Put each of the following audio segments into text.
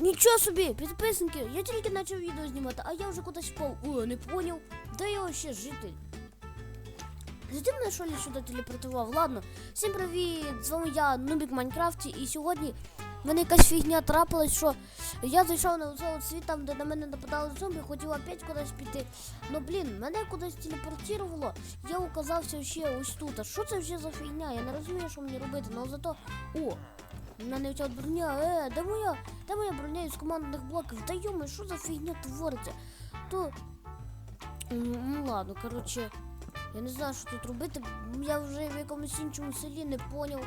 Нічого собі, підписники, я тільки почав відео знімати, а я вже кудись впав. О, не поняв. Де я ще житель? Зайди мене що ли сюди телепортував. Ладно, всім привіт! З вами я, Нубік Майнкрафті, і сьогодні в мене якась фігня трапилась, що я зайшов на цей світ, там, де на мене нападали зомбі, хотів опять кудись піти. Ну блін, мене кудись телепортувало, я оказався ще ось тут. А що це вже за фігня? Я не розумію, що мені робити, але зато. О! У мене ця броня, е, де моя, де моя броня із командних блоків? Та йоми, що за фігня твориться? То. Ну ладно, коротше, я не знаю, що тут робити. Я вже в якомусь іншому селі не поняв.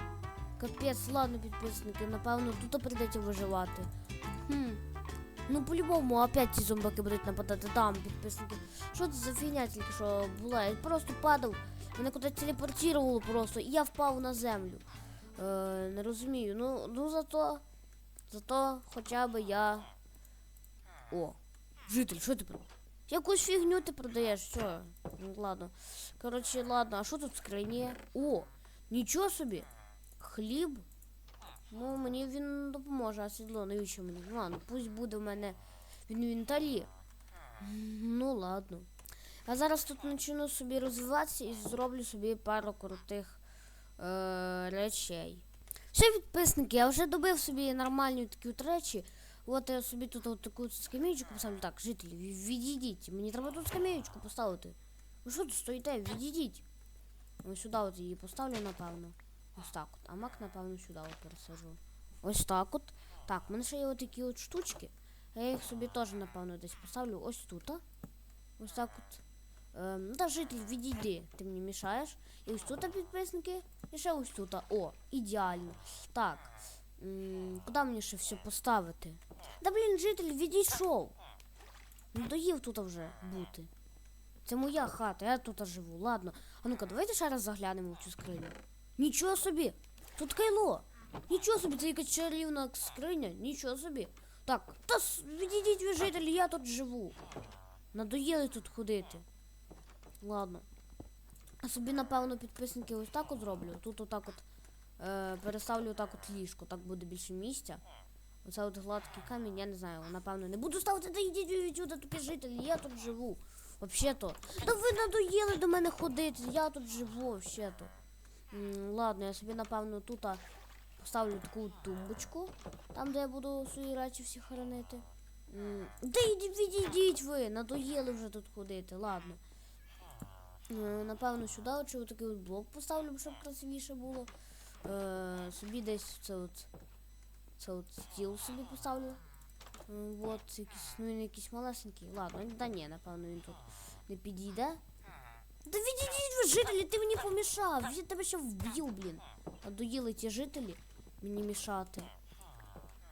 Капець, ладно, підписники, напевно, тут прийдеться виживати. Хм. Ну, по-любому, опять ці зомбаки будуть нападати там, підписники. Що це за фігня тільки що була? Я просто падав, мене кудись телепортувало просто, і я впав на землю. Е, не розумію. Ну, ну зато. Зато хоча б я. О, житель, що ти про? Якусь фігню ти продаєш, що? Ну, ладно. Коротше, ладно, а що тут в скрині? О, нічого собі. Хліб. Ну, мені він допоможе, а сідло, навіщо мені? Ну, Ладно, пусть буде в мене в інвентарі. Ну, ладно. А зараз тут почну собі розвиватися і зроблю собі пару крутих е, речей. Все, підписники, я вже добив собі нормальні такі от речі. От я собі тут от таку от поставлю. Так, жителі, ві- відійдіть. Мені треба тут скамеючку поставити. Ви що тут стоїте? Відійдіть. Ось сюди от її поставлю, напевно. Ось так от. А мак, напевно, сюди от пересажу. Ось так от. Так, в мене ще є от такі от штучки. Я їх собі теж, напевно, десь поставлю ось тут. Ось так от. Ем, ну житель, відійди, ти мені мішаєш. І ось тут підписники. І ще ось тут. О, ідеально. Так. Куди мені ще все поставити? Да блін, житель відійшов. Ну доїв тут вже бути. Це моя хата, я тут живу. Ладно. А ну-ка, давайте ще раз заглянемо в цю скриню. Нічого собі! Тут кайло! Нічого собі, це якась чарівна скриня, нічого собі. Так, та відійдіть ви жителі, я тут живу. Надоїли тут ходити. Ладно. Собі, напевно, підписники ось так от зроблю. Тут отак от е, переставлю отак от ліжко, так буде більше місця. Оце от гладкий камінь, я не знаю, напевно, не буду ставити, та йдіть відсюди, тупі жителі, я тут живу. Вообще-то. Та ви надоїли до мене ходити, я тут живу, вообще-то. Ладно, я собі, напевно, тут поставлю таку тумбочку, там, де я буду свої речі всі хоронити. Та йдіть, відійдіть ви, надоїли вже тут ходити, ладно. Е, Напевно, сюди от, чи отакий от блок поставлю, щоб красивіше було. Е, собі десь це от, це от стіл собі поставлю. Е, от, якийсь, ну він якийсь малесенький. Ладно, да ні, напевно, він тут не підійде. Да відійдіть ви, жителі, ти мені помішав. Я тебе ще вб'ю, блін. Надоїли ті жителі мені мішати.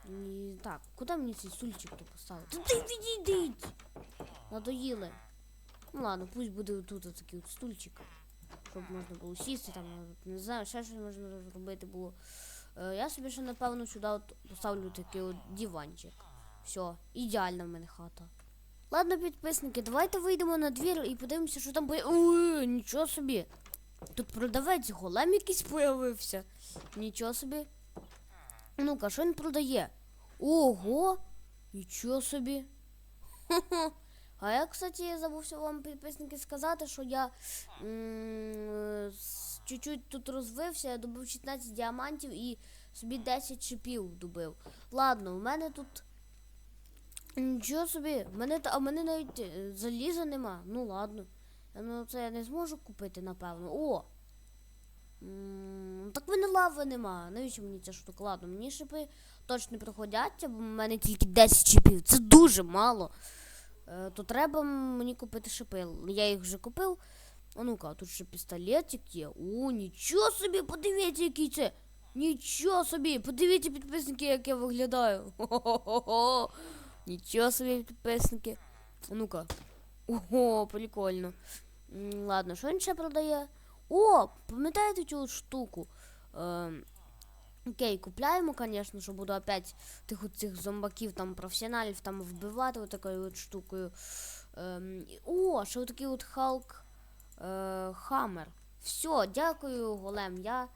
І, так, куди мені цей стульчик тут поставити? Та ти відійдіть! Надоїли. Ну ладно, пусть буде тут такий от стульчик. Щоб можна було сісти, там, не знаю, ще щось можна зробити було. Е, я собі ще, напевно, сюди поставлю такий от диванчик. Все, ідеальна в мене хата. Ладно, підписники, давайте вийдемо на двір і подивимося, що там буде. Ой, нічого собі. Тут продавець голем якийсь появився. Нічого собі. Ну-ка, що він продає? Ого! Нічого собі. Хе-хе. А я, кстати, забувся вам підписники сказати, що я чуть-чуть тут розвився, я добив 16 діамантів і собі 10 чіпів добив. Ладно, у мене тут. Нічого собі, мене, а мене навіть е, заліза нема. Ну ладно. Ну це я не зможу купити, напевно. О! Так в мене лави нема. Навіщо мені ця штука? Ладно, мені шипи точно не приходяться, бо в мене тільки 10 чіпів. Це дуже мало. Е, то треба мені купити шипи. Я їх вже купив. А ну-ка, тут ще пістолетик є. О, нічого собі, подивіться, який це. Нічого собі, подивіться, підписники, як я виглядаю. Хо-хо-хо-хо. Нічого собі, підписники. А. Ого, прикольно. Ладно, що він ще продає? О, пам'ятаєте цю штуку? Ем, окей, купляємо, звісно, що буду опять тих цих зомбаків, там, професіоналів там вбивати отакою от штукою. Ем, о, ще отакий от Халк е, Хаммер. Все, дякую, голем. Я,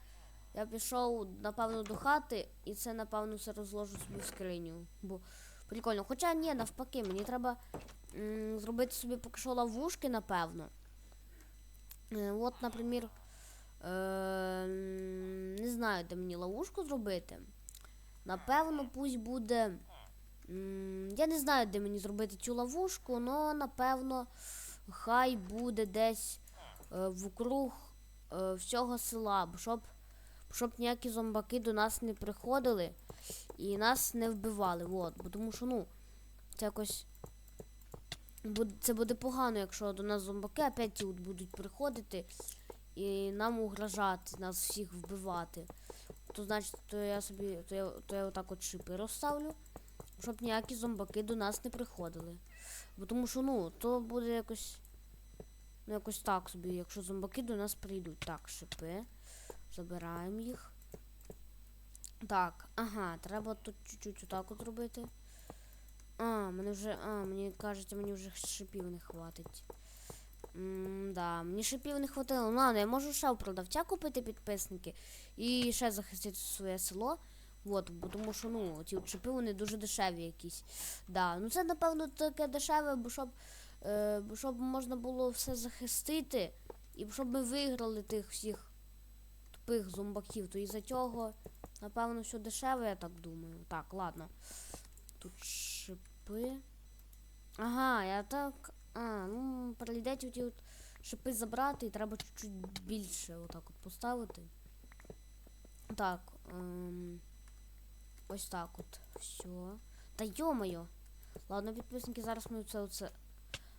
я пішов, напевно, до хати, і це, напевно, все розложу собі в скриню. Бо Прикольно. Хоча ні, навпаки, мені треба зробити собі поки що ловушки, напевно. Е, от, наприклад, е, не знаю, де мені ловушку зробити. Напевно, пусть буде. Я не знаю, де мені зробити цю ловушку, але напевно хай буде десь е, вокруг е, всього села, щоб, щоб ніякі зомбаки до нас не приходили і нас не вбивали. От, бо тому що, ну, це якось. Це буде погано, якщо до нас зомбаки опять будуть приходити і нам угрожати, нас всіх вбивати. То значить, то я собі, то я, то я отак от шипи розставлю, щоб ніякі зомбаки до нас не приходили. Бо тому що, ну, то буде якось. Ну, якось так собі, якщо зомбаки до нас прийдуть. Так, шипи. Забираємо їх. Так, ага, треба тут чуть-чуть отак от зробити. А, мене вже. А, мені кажеться, мені вже шипів не хватить. М, да, мені шипів не хватило. Ну, ладно, я можу ще у продавця купити підписники і ще захистити своє село. От, бо тому що, ну, ці шипи вони дуже дешеві якісь. Да, ну це, напевно, таке дешеве, бо щоб, е, бо щоб можна було все захистити, і щоб ми виграли тих всіх тупих зомбаків, то із-за цього, напевно, все дешеве, я так думаю. Так, ладно. Тут шипи. Ага, я так. А, ну, прийдеться ті от шипи забрати і треба чуть-чуть більше отак от поставити. Так. Ем, ось так от. Все. Та йо-моє. Ладно, підписники, зараз ми це оце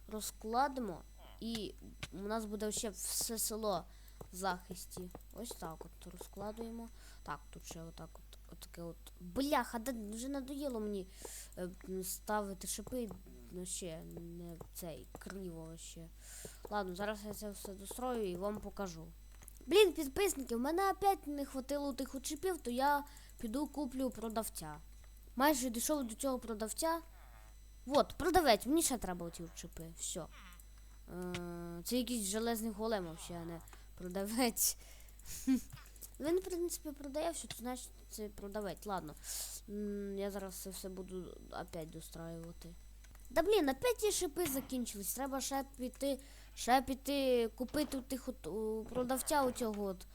розкладемо. І у нас буде ще все село в захисті. Ось так от розкладуємо. Так, тут ще отак от. Отаке от. Бляха, да вже надоїло мені е, ставити шипи. Ну ще не цей криво ще. Ладно, зараз я це все дострою і вам покажу. Блін, підписники, в мене опять не хватило тих шипів, то я піду куплю продавця. Майже дійшов до цього продавця. От, продавець, мені ще треба оці от. Все. Е, це якийсь железний голем а не продавець. Він, в принципі, продає все, то значить це продавець. Ладно. Я зараз це все буду опять достраювати. Да блін, опять ті шипи закінчились. Треба ще піти, ще піти купити у тих от у продавця у цього от.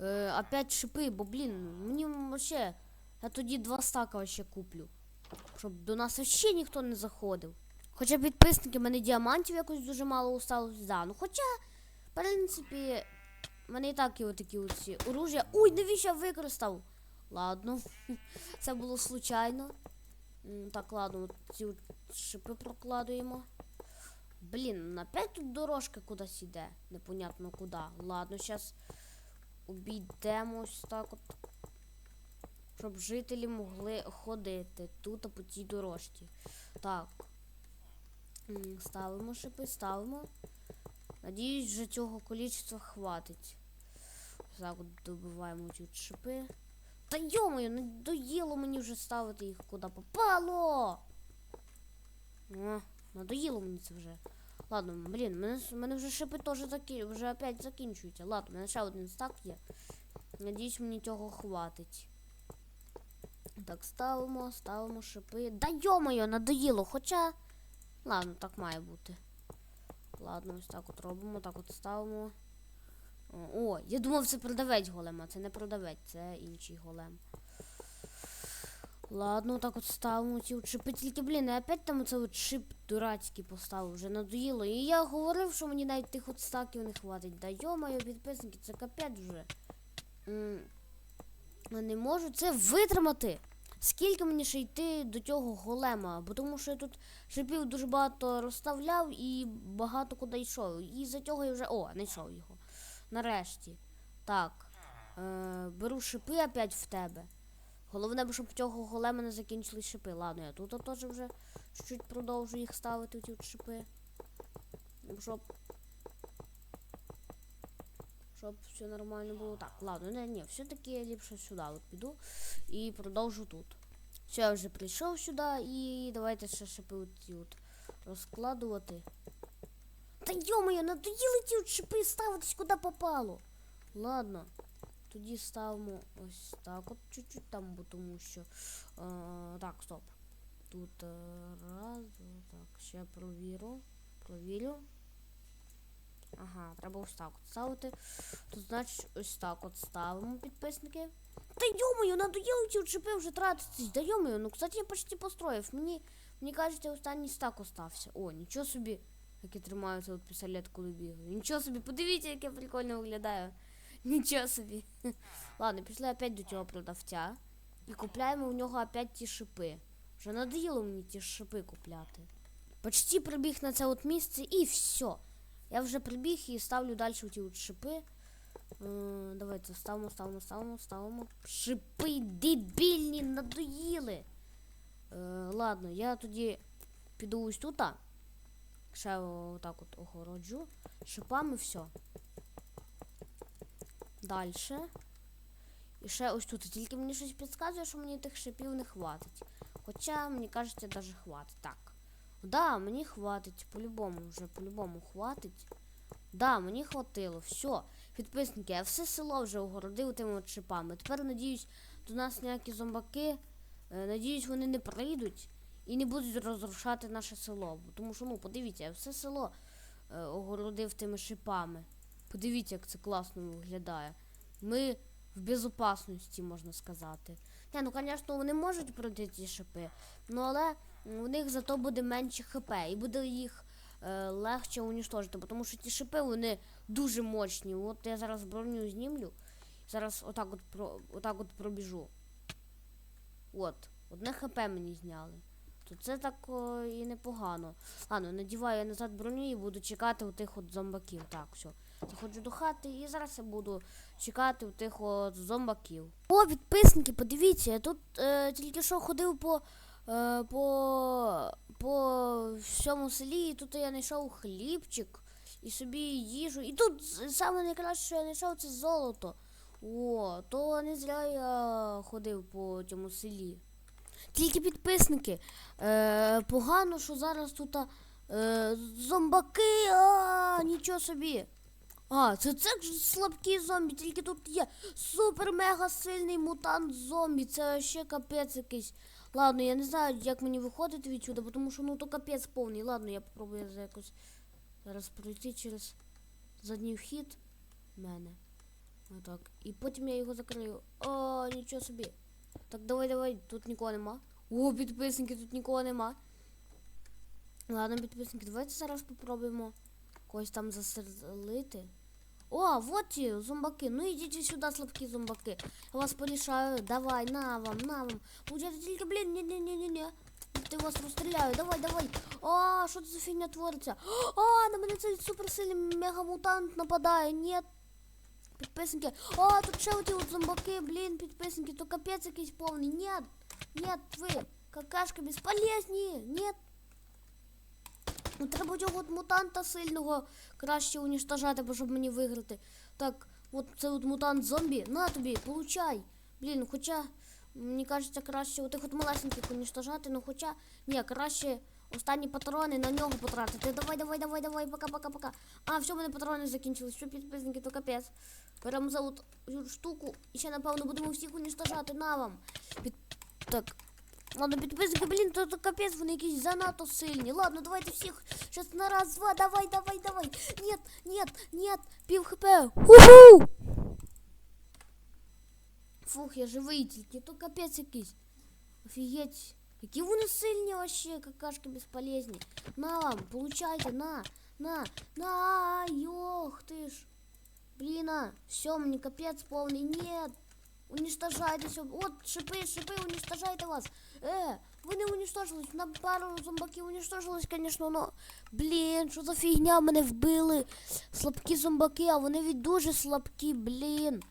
Е, опять шипи, бо блін, мені вообще. Я тоді два стака ще куплю. Щоб до нас ще ніхто не заходив. Хоча підписники, мене діамантів якось дуже мало осталось. Да, ну хоча, в принципі, мене і так є отакі оці оружия. Ой, навіщо я використав? Ладно, це було случайно. Так, ладно, ці шипи прокладуємо. Блін, опять тут дорожка кудись іде. Непонятно куди. Ладно, зараз обійдемо ось так от. Щоб жителі могли ходити тут по цій дорожці. Так. Ставимо шипи, ставимо. Надіюсь, вже цього количества хватить. Так от добиваємо от шипи. Та йомою, надоїло мені вже ставити їх куди попало. О, надоїло мені це вже. Ладно, блін, с- мене вже шипи теж заки... вже опять закінчуються. Ладно, в мене ще один стак є. Надіюсь, мені цього хватить. Так, ставимо, ставимо шипи. Да йомою, надоїло, хоча. Ладно, так має бути. Ладно, ось так от робимо, так от ставимо. О, я думав, це продавець голем, а це не продавець, це інший голем. Ладно, так от ставимо ці от шипи. Тільки, блін, я опять там оце от шип дурацький поставив, вже надоїло. І я говорив, що мені навіть тих от стаків не хватить. Да йо-моє, підписники, це капець вже. М, не можу це витримати. Скільки мені ще йти до цього голема? Бо тому що я тут шипів дуже багато розставляв і багато куди йшов. І за цього я вже. О, знайшов його. Нарешті. Так. Е, беру шипи опять в тебе. Головне, щоб цього голема не закінчились шипи. Ладно, я тут теж вже чуть-чуть продовжу їх ставити, ті шипи. Щоб. Щоб все нормально було. Так, ладно, не, ні, все-таки я ліпше сюди от піду і продовжу тут. Все, я вже прийшов сюди і давайте ще шипи от ці от розкладувати. Та йомою, надоїли ті от шипи ставитись куди попало. Ладно. Тоді ставимо ось так от чуть-чуть там, бо тому що. Е, так, стоп. Тут е, раз, так, ще провірю. Провірю. Ага, треба ось так от ставити. Тут, значить, ось так от ставимо підписники. Та йомою, надоїли ці чіпи вже тратитись. Да йомою, ну, кстати, я почти построїв. Мені, мені кажеться, останній стак остався. О, нічого собі, як я тримаю цей от пістолет, коли бігаю. Нічого собі, подивіться, як я прикольно виглядаю. Нічого собі. Ладно, пішли опять до цього продавця. І купляємо у нього опять ті шипи. Вже надоїло мені ті шипи купляти. Почти прибіг на це от місце і все. Я вже прибіг і ставлю далі ті от шипи. Е, давайте ставимо, ставимо, ставимо, ставимо. Шипи дебільні, надоїли. Е, ладно, я тоді піду ось тут. Ще отак от огороджу. Шипами все. Дальше. І ще ось тут. Тільки мені щось підказує, що мені тих шипів не хватить. Хоча, мені кажеться, даже хватить. Так. Да, мені хватить. По-любому вже по-любому хватить. Да, мені хватило. Все. Підписники, я все село вже огородив тими шипами. Тепер, надіюсь, до нас ніякі зомбаки. е, Надіюсь, вони не прийдуть і не будуть розрушати наше село. Тому що, ну, подивіться, я все село е, огородив тими шипами. Подивіться, як це класно виглядає. Ми в безопасності, можна сказати. Не, ну, звісно, вони можуть пройти ці шипи, ну але у них зато буде менше хп і буде їх е, легше унічтожити, тому що ті шипи вони дуже мощні. От я зараз броню знімлю. Зараз отак от, про, отак от пробіжу. От, одне хп мені зняли. То це так о, і непогано. Ладно, надіваю я назад броню і буду чекати у тих от зомбаків. Так, все. Заходжу до хати і зараз я буду чекати у тих от зомбаків. О, підписники, подивіться, я тут е, тільки що ходив по, е, по, по всьому селі, і тут я знайшов хлібчик і собі їжу. І тут саме найкраще, що я знайшов, це золото. О, то не зря я ходив по цьому селі. Тільки підписники. Е, погано, що зараз тут е, зомбаки, а, нічого собі. А, це це ж слабкі зомбі, тільки тут є супер-мега сильний мутант зомбі. Це ще капець якийсь. Ладно, я не знаю, як мені виходити відсюди, тому що ну то капець повний. Ладно, я попробую за якось зараз пройти через задній вхід мене. Отак. І потім я його закрию. О, нічого собі. Так, давай, давай, тут нікого нема. О, підписники, тут нікого нема. Ладно, підписники, давайте зараз попробуємо когось там застрелити. О, вот ті зомбаки. Ну ідіть сюди, слабкі зомбаки. Я вас порішаю. Давай, на вам, на вам. Получайте тільки, блін, ні ні ні ні ні Ти вас розстріляю. Давай, давай. А, що це за фігня твориться? А, на мене цей суперсильний мегамутант нападає. Ні. Підписники. А, тут ще оті от зомбаки, блін, підписники, то капець якийсь повний. Нет, нет, ви, какашки безполезні, нет. Ну, треба цього мутанта сильного краще уничтожати, бо щоб мені виграти. Так, от це от мутант зомбі. На тобі, получай. Блін, хоча, мені кажеться, краще отих от малесеньких уничтожати, ну хоча, ні, краще останні патрони на нього потратити. Давай, давай, давай, давай, пока, пока, пока. А, все, мене патрони закінчились. Все, підписники, то капець. Беремо за от штуку і ще, напевно, будемо всіх уничтожати. На вам. Під... Так. Ладно, підписники, блін, то, то капець, вони якісь занадто сильні. Ладно, давайте всіх. Щас на раз, два, давай, давай, давай. Нет, нет, нет, пів хп. Уху! Фух, я живий тільки, то капець якийсь. Офігеть. Які вони сильні вообще, какашки безполезні. На вам, получайте, на, на, на, йох ты ж. Блин, а, все, мне капец полный, нет. Уничтожайте все. Вот, шипы, шипы, уничтожайте вас. Э, вы не уничтожились. На пару зомбаків уничтожились, конечно, но... Блін, що за фігня мене вбили. Слабкі зомбаки, а вони від дуже слабкі, блін.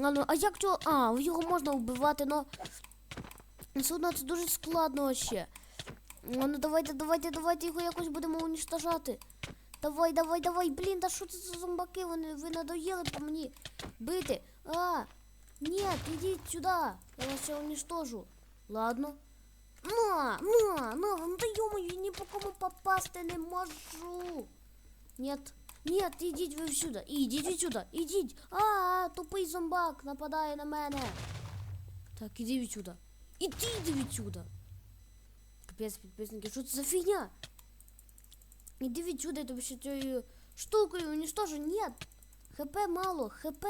А, ну, а як цього... А, його можна вбивати, но... Все одно це дуже складно вообще. А, Ну давайте, давайте, давайте його якось будемо уничтожати. Давай, давай, давай, блін, та що це за зомбаки? Вони ви надоїли по мені бити. А, ні, ідіть сюди. Я вас ще уничтожу. Ладно. На, на, на, ну да ё-моё, я ні по кому попасти не можу. Нет, нет, ідіть ви всюди. Ідіть відсюди, ідіть. А, тупий зомбак нападає на мене. Так, іди відсюди. Іди, іди відсюди. капець підписники. Що це за фігня? Іди відсюди, я тобі ще цією штукою уничтожу. Ні. ХП мало, ХП.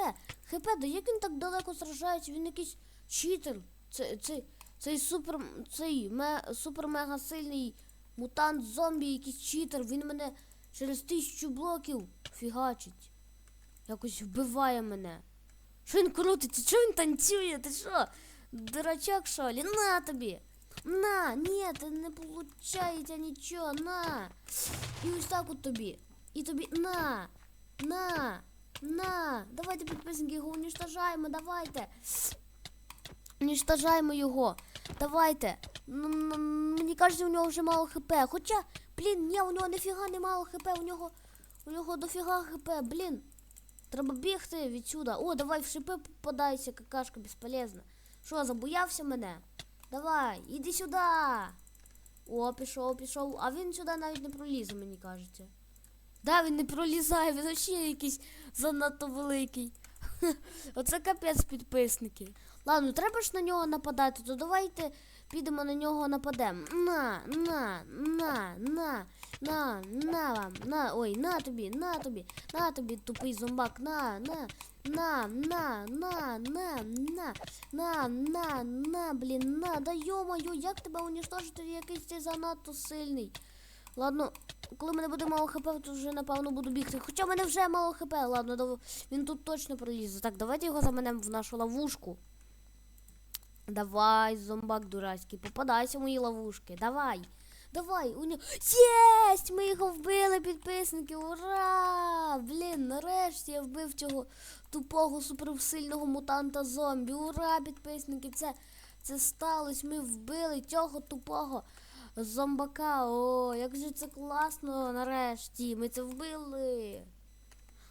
ХП, да як він так далеко сражається? Він якийсь читер. Це, це, цей супер, цей ме, супер мега сильний мутант зомбі, якийсь читер. Він мене через тисячу блоків фігачить. Якось вбиває мене. Що він крутиться? Що він танцює? Ти що? Дурачок, що ли? На тобі! На, ні, ти не получається нічого, на. І ось так от тобі. І тобі на. На. На. Давайте, підписники, його уничтожаємо, давайте. Уничтожаємо його. Давайте. Мені кажеться, у нього вже мало хп. Хоча, блін, ні, у нього ніфіга не мало хп, у нього. У нього дофіга хп, блін. Треба бігти відсюди. О, давай в шипи попадайся, какашка безполезна. Що, забоявся мене? Давай, іди сюди. О, пішов, пішов. А він сюди навіть не пролізе, мені кажеться. Да, він не пролізає, він ще якийсь занадто великий. Оце капець підписники. Ладно, треба ж на нього нападати, то давайте підемо на нього нападемо. На, на, на, на, на, на вам, на. Ой, на тобі, на тобі, на тобі, тупий зомбак, на, на. На, на, на, на, на, на, на, на, блін, на, да йо-моє, як тебе уніштожити, якийсь ти занадто сильний. Ладно, коли мене буде мало хп, то вже напевно буду бігти. Хоча в мене вже мало хп, ладно, він тут точно пролізе. Так, давайте його заменемо в нашу ловушку. Давай, зомбак дурацький, попадайся в мої ловушки. Давай. Давай, у нього. Єсть! Ми його вбили, підписники! Ура! Блін, нарешті я вбив цього тупого суперсильного мутанта зомбі. Ура, підписники! Це, це сталося. Ми вбили цього тупого зомбака. О, як же це класно нарешті. Ми це вбили.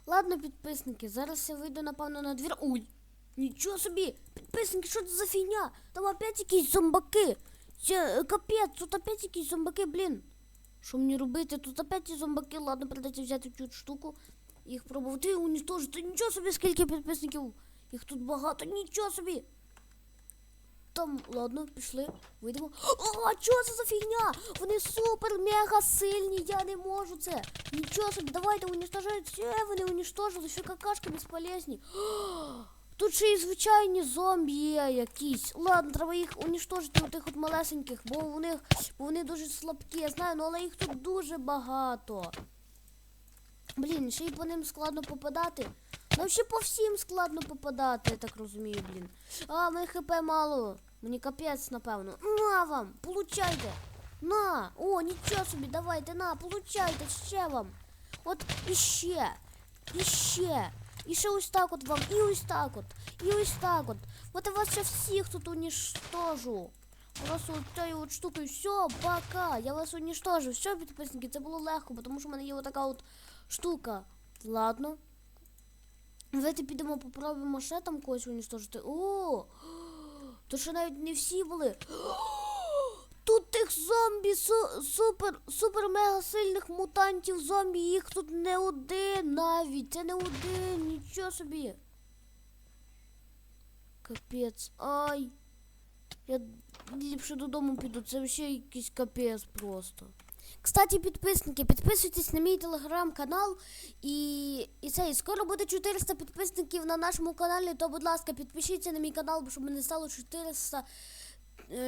Ладно, підписники, зараз я вийду, напевно, на двір. Ой! Нічого собі! Підписники, що це за фігня? Там опять якісь зомбаки. Це, е, капець, тут опять якісь зомбаки, блін. Що мені робити? Тут опять зомбаки. Ладно, придеться взяти цю штуку. Їх пробувати уничтожити. Нічого собі, скільки підписників. Їх тут багато, нічого собі. Там, ладно, пішли, вийдемо. О, що це за фігня? Вони супер мега сильні, я не можу це. Нічого собі, давайте уничтожають. Все, вони уничтожили, що какашки безполезні. Тут ще й звичайні зомбі є якісь. Ладно, треба їх уничтожити у тих от малесеньких, бо них бо вони дуже слабкі, я знаю, ну але їх тут дуже багато. Блін, ще й по ним складно попадати. Ну ще по всім складно попадати, я так розумію, блін. А, мене хп мало. Мені капець, напевно. На вам, получайте. На! О, нічого собі, давайте, на, получайте ще вам. От іще, іще. І ще ось так от вам, і ось так от, і ось так от. От я вас ще всіх тут уніштожу. Вас от цією от штукою, все, пока, я вас уніштожу. Все, підписники, це було легко, тому що в мене є отака от штука. Ладно. Давайте підемо попробуємо ще там когось уніштожити. О! То що навіть не всі були. Тут тих зомбі су- супер супер мега сильних мутантів зомбі. Їх тут не один навіть. Це не один, нічого собі. Капець. Ай. Я ліпше додому піду. Це ще якийсь капець просто. Кстати, підписники, підписуйтесь на мій телеграм-канал. І, і це, і скоро буде 400 підписників на нашому каналі. То, будь ласка, підпишіться на мій канал, щоб мене стало 400, е,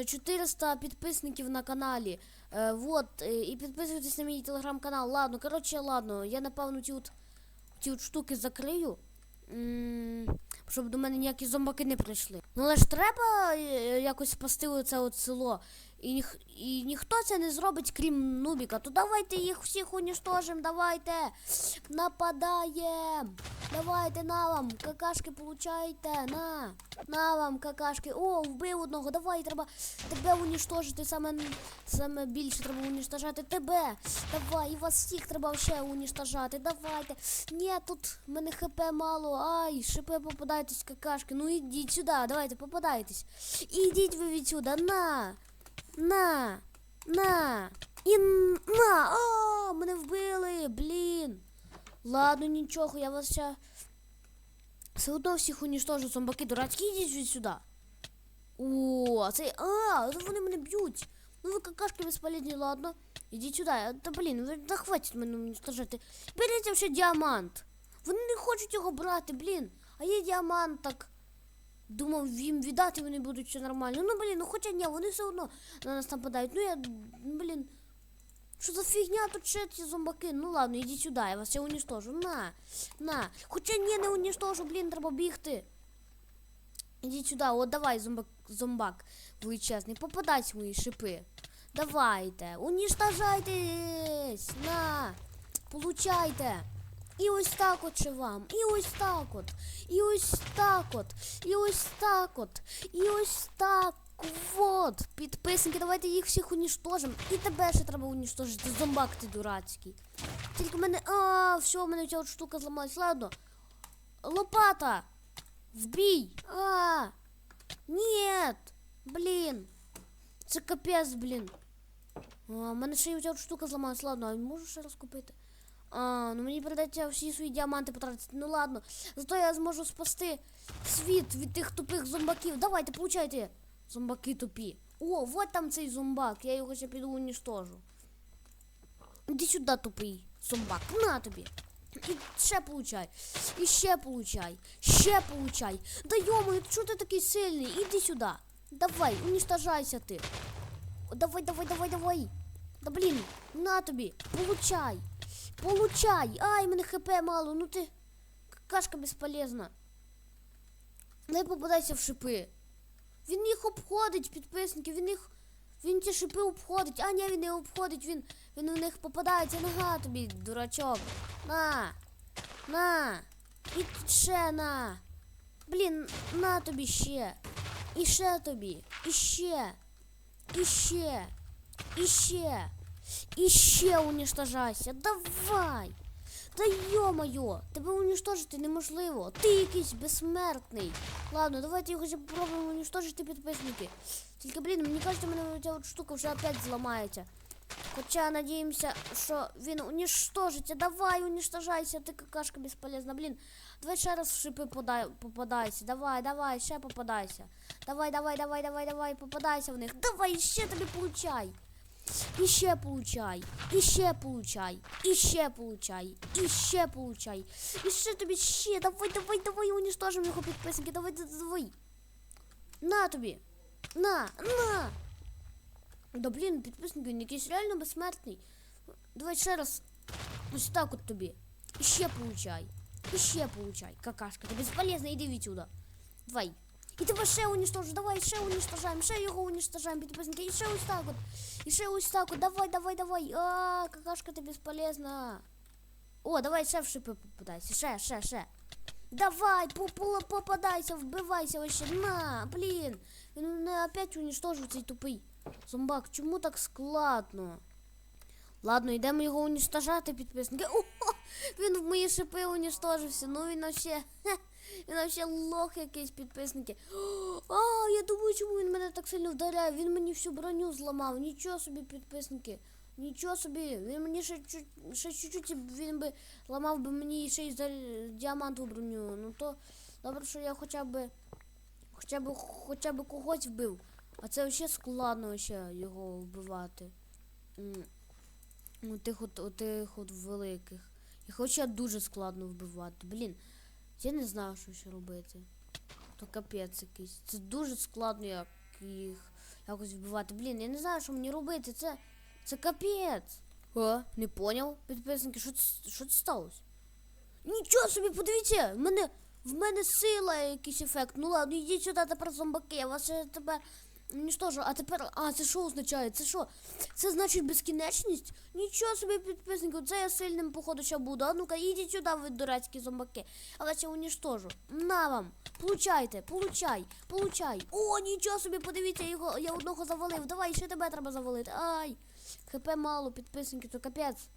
400 підписників на каналі. Е, вот, е, і підписуйтесь на мій телеграм-канал. Ладно, коротше, ладно, я напевно ті от, штуки закрию. Щоб до мене ніякі зомбаки не прийшли. Ну але ж треба е, якось спасти оце от село. І, ніх, і ніхто це не зробить, крім Нубіка. То давайте їх всіх уніштожимо, давайте. Нападаємо. Давайте на вам. Какашки получайте. На. На вам, какашки. О, вбив одного. Давай, треба тебе уніштожити. Саме, саме більше треба уніштожати тебе. Давай, і вас всіх треба ще уніштожати. Давайте. Ні, тут мене хп мало. Ай, шипи попадайтесь, какашки. Ну ідіть сюди, давайте, попадайтесь. Ідіть ви відсюди. На. На, на, і на. О, мене вбили, блін. Ладно, нічого, я вас ще все одно всіх уніштожу, зомбаки дурацькі, ідіть сюди. О, це. А, вони мене б'ють. Ну ви какашки бесполезні, ладно. Ідіть сюди. А, Та блін, ви да хватить мене уничтожати. Беріть вже діамант. Вони не хочуть його брати, блін. А є діамант так. Думав, їм віддати вони будуть все нормально. Ну блін, ну хоча ні, вони все одно на нас нападають. Ну я, блін. Що за фігня тут ще ці зомбаки? Ну ладно, ідіть сюди, я вас все уничтожу. На, на. Хоча ні, не уничтожу, блін, треба бігти. Ідіть сюди, от давай, зомбак, зомбак величезний, попадайся в мої шипи. Давайте, уніштажайтесь, на, получайте. І ось так от ще вам, і ось так от, і ось так от, і ось так от, і ось так от. Підписники, давайте їх всіх уніштожимо. І тебе ще треба уніштожити, зомбак ти дурацький. Тільки мене. А, все, у мене ця от штука зламалась. Ладно. Лопата! Вбій! А! Нет! Блін! Це капець, блін. А, у мене ще й оця от штука зламалась. Ладно, а можу ще раз купити? А, ну мені придеться всі свої діаманти потратити. Ну ладно. Зато я зможу спасти світ від тих тупих зомбаків. Давайте, получайте. Зомбаки тупі. О, вот там цей зомбак. Я його ще піду уніштожу. Іди сюди, тупий зомбак. На тобі. І ще получай. І ще получай. Ще получай. Да йому, що ти такий сильний? Іди сюди. Давай, уничтожайся ти. Давай, давай, давай, давай. Да блін, на тобі. Получай. Получай. Ай, мене хп мало. Ну ти. Какашка безполезна. Не попадайся в шипи. Він їх обходить, підписники, він їх. Він ті шипи обходить. А, ні, він не обходить, він, він в них попадається. Нога тобі, дурачок. На. На. І ще на. Блін, на тобі ще. І ще тобі. І ще. І ще. І ще. І ще уничтожайся. Давай. Та йо-моє, тебе уничтожити неможливо. Ти якийсь безсмертний. Ладно, давайте його ще попробуємо уничтожити підписники. Тільки, блін, мені кажеться, мене ця от штука вже опять зламається. Хоча надіємося, що він уничтожиться. Давай, уничтожайся, ти какашка безполезна. Блін, давай ще раз в шипи подай, попадайся. Давай, давай, ще попадайся. Давай, давай, давай, давай, давай, попадайся в них. Давай, ще тобі получай. І ще получай, і ще получай, і ще получай, і ще получай. І ще тобі ще. Давай, давай, давай, уничтожимо його підписники. Давай, давай, давай. На тобі. На, на. Да блін, підписники, він якийсь реально безсмертний. Давай ще раз. Ось так от тобі. І ще получай. І ще получай. Какашка, ти безполезна, іди відсюда. Давай. І тебе ще уничтожу, давай, ще уничтожаємо, ще його уничтожаємо, підписники, і ще ось так от. І ще ось так от, давай, давай, давай. А, какашка ти безполезна. О, давай ще в шипи попадайся, ще, ще, ще. Давай, попадайся, вбивайся вообще. На. Він опять уничтожив цей тупий. Зомбак, чому так складно? Ладно, йдемо його уничтожати, підписники. О, він в мої шипи уничтожився. Ну він вообще. Він вообще лох якийсь підписники. А, я думаю, чому він мене так сильно вдаряє. Він мені всю броню зламав. Нічого собі, підписники. Нічого собі. Він мені ще чуть ще чуть-чуть він би ламав би мені ще й за діамантову броню. Ну то добре, що я хоча б хоча б хоча б когось вбив. А це взагалі складно ще його вбивати. У тих от, у тих от великих. І хоча дуже складно вбивати. Блін, я не знаю, що ще робити. То капець якийсь. Це дуже складно як їх якось вбивати. Блін, я не знаю, що мені робити. Це. Це капець. О, не поняв, підписники, що це, що це сталося? Нічого собі, подивіться, в мене, в мене сила якийсь ефект. Ну ладно, йдіть сюди тепер зомбаки, я вас ще тепер Ніштожу, а тепер. А, це що означає? Це що? Це значить безкінечність? Нічого собі підписники, це я сильним, походу, ще буду. А ну-ка, ідіть сюди, ви дурацькі зомбаки. А вас я уніштожу. На вам. Получайте, получай, получай. О, нічого собі, подивіться, його, я одного завалив. Давай, ще тебе треба завалити. Ай. ХП мало, підписники, то капець.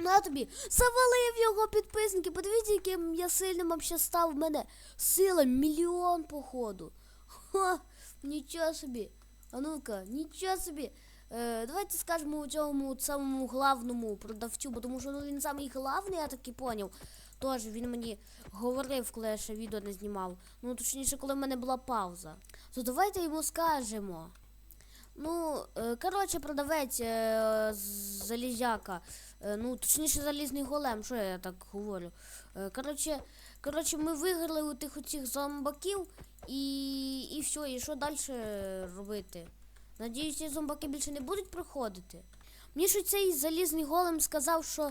На тобі, завалив його підписники. Подивіться, яким я сильним вообще став. В мене сила мільйон, походу. Ха, нічого собі. А ну-ка, нічого собі. Е, давайте скажемо цьому самому главному продавцю, бо тому що ну, він самий я так і поняв. Тож він мені говорив, коли я ще відео не знімав. Ну, точніше, коли в мене була пауза. То давайте йому скажемо. Ну, коротше, продавець е, залізяка. Е, ну, точніше, залізний голем, що я так говорю. Е, коротше, коротше, ми виграли у тих оцих зомбаків і, і все, і що далі робити? Надіюсь, ці зомбаки більше не будуть проходити. Мені ж цей залізний голем сказав, що,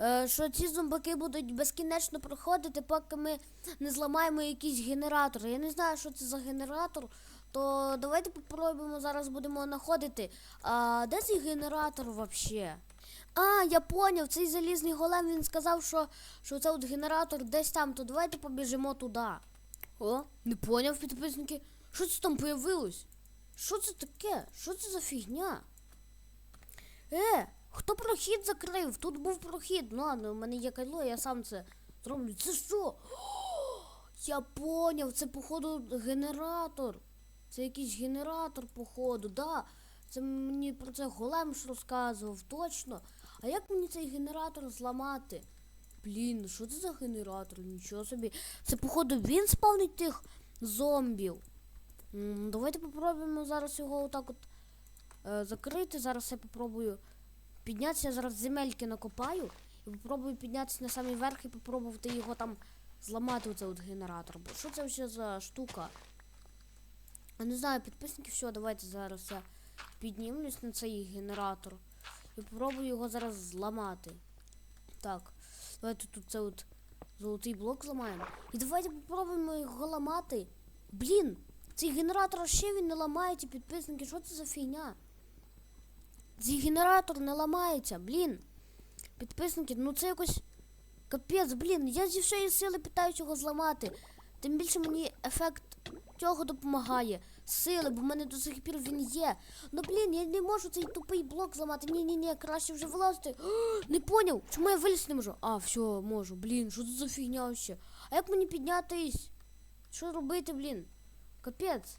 е, що ці зомбаки будуть безкінечно проходити, поки ми не зламаємо якийсь генератор. Я не знаю, що це за генератор, то давайте попробуємо зараз будемо знаходити. А де цей генератор взагалі? А, я поняв, цей залізний голем він сказав, що, що це от генератор десь там, то давайте побіжимо туди. О, не поняв, підписники. Що це там появилось? Що це таке? Що це за фігня? Е, хто прохід закрив? Тут був прохід. Ну ладно, у мене є кайло, я сам це зроблю. Це що? Я поняв, це походу генератор. Це якийсь генератор, походу, да. Це мені про це голем розказував, точно. А як мені цей генератор зламати? Блін, що це за генератор? Нічого собі. Це, походу, він спавнить тих зомбів. М, давайте попробуємо зараз його отак от е, закрити. Зараз я попробую піднятися. Я зараз земельки накопаю і попробую піднятися на самий верх і попробувати його там зламати оцей от генератор. Бо що це ще за штука? Я не знаю, підписники, все, давайте зараз я піднімлюсь на цей генератор і попробую його зараз зламати. Так, давайте тут це от золотий блок зламаємо. І давайте попробуємо його ламати. Блін, цей генератор ще він не ламається, підписники, що це за фігня? Цей генератор не ламається, блін. Підписники, ну це якось капець, блін, я зі всієї сили питаюсь його зламати. Тим більше мені ефект цього допомагає. Сили, бо в мене до сих пір він є. Ну блін, я не можу цей тупий блок зламати. Ні, ні, ні, краще вже вилазити. Не поняв, чому я виліз не можу? А, все, можу. Блін, що це за фігня ще? А як мені піднятись? Що робити, блін? Капець.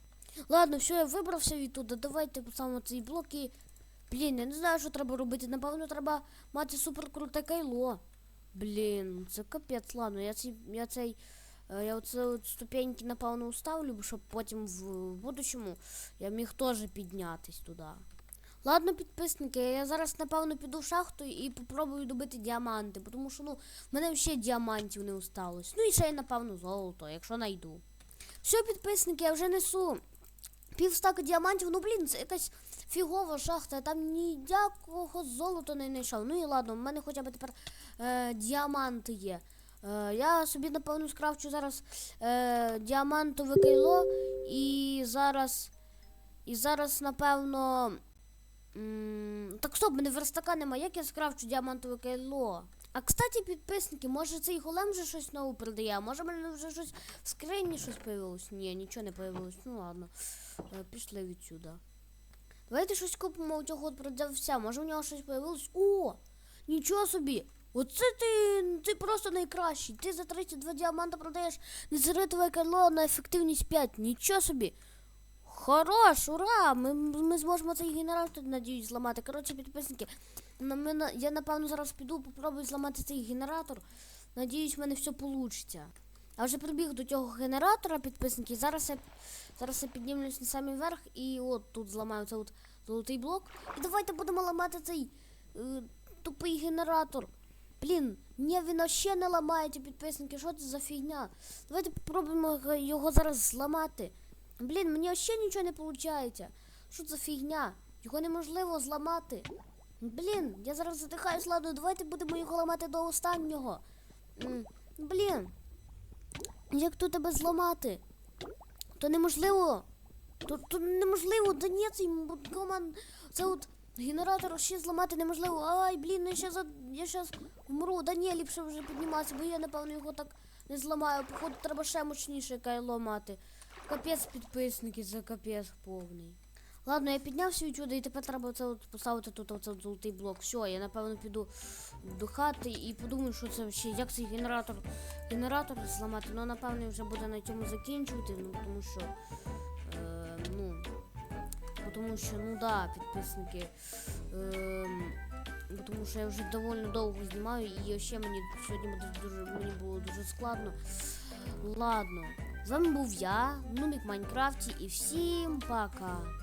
Ладно, все, я вибрався відтуда. Давайте поставимо цей блок і. Блін, я не знаю, що треба робити. Напевно, треба мати супер круте кайло. Блін, це капець, ладно, я цей. Я цей. Е, Я оце от ступеньки, напевно, уставлю, щоб потім в будущому я міг теж піднятись туди. Ладно, підписники, я зараз, напевно, піду в шахту і попробую добити діаманти, тому що ну, в мене ще діамантів не осталось. Ну і ще напевно, золото, якщо знайду. Все, підписники, я вже несу півстака діамантів. Ну, блін, це якась фігова шахта, я там ніякого золота не знайшов. Ну і ладно, в мене хоча б тепер е, діаманти є. Е, я собі, напевно, скрафчу зараз е, діамантове кайло і зараз. І зараз, напевно. М, так стоп, мене верстака немає. Як я скрафчу діамантове кайло? А кстати, підписники, може цей голем вже щось нове продає, може в мене вже щось в скрині щось появилось? Ні, нічого не появилось. Ну ладно. Е, Пішли відсюди. Давайте щось купимо у цього от продавця. Може у нього щось появилось? О! Нічого собі! Оце ти, ти просто найкращий. Ти за 32 діаманта продаєш незеритове кайло на ефективність 5. Нічого собі. Хорош, ура! Ми, ми зможемо цей генератор, надіюсь, зламати. Коротше, підписники. ми я напевно зараз піду, попробую зламати цей генератор. Надіюсь, в мене все вийде. А вже прибіг до цього генератора, підписники. Зараз я, зараз я піднімлюсь на самий верх і от тут зламаю цей от золотий блок. І давайте будемо ламати цей е, тупий генератор. Блін, ні, він ще не ламається, підписники. Що це за фігня? Давайте попробуємо його- зараз зламати. Блін, мені ще нічого не виходить. Що це за фігня? Його неможливо зламати. Блін, я зараз задихаюсь, ладно, давайте будемо його ламати до останнього. Блін. Як тут тебе зламати? То неможливо. То, неможливо, да ні, цей команд. Це от генератор ще зламати неможливо. Ай, блін, ну я щас, я щас вмру. Да ні, ліпше вже підніматися, бо я, напевно, його так не зламаю. Походу, треба ще мощніше кайло мати. Капець підписники, це капець повний. Ладно, я піднявся відсюди і тепер треба це от поставити тут оце от золотий блок. Все, я напевно піду до хати і подумаю, що це ще, як цей генератор генератор зламати. Ну, напевно, вже буде на цьому закінчувати, ну тому що. Е, ну. Бо Тому що, ну да, підписники. Е, тому що я вже доволі довго знімаю і ще мені сьогодні дуже мені було дуже складно. Ладно. З вами був я, Нумік в Майнкрафті, і всім пока.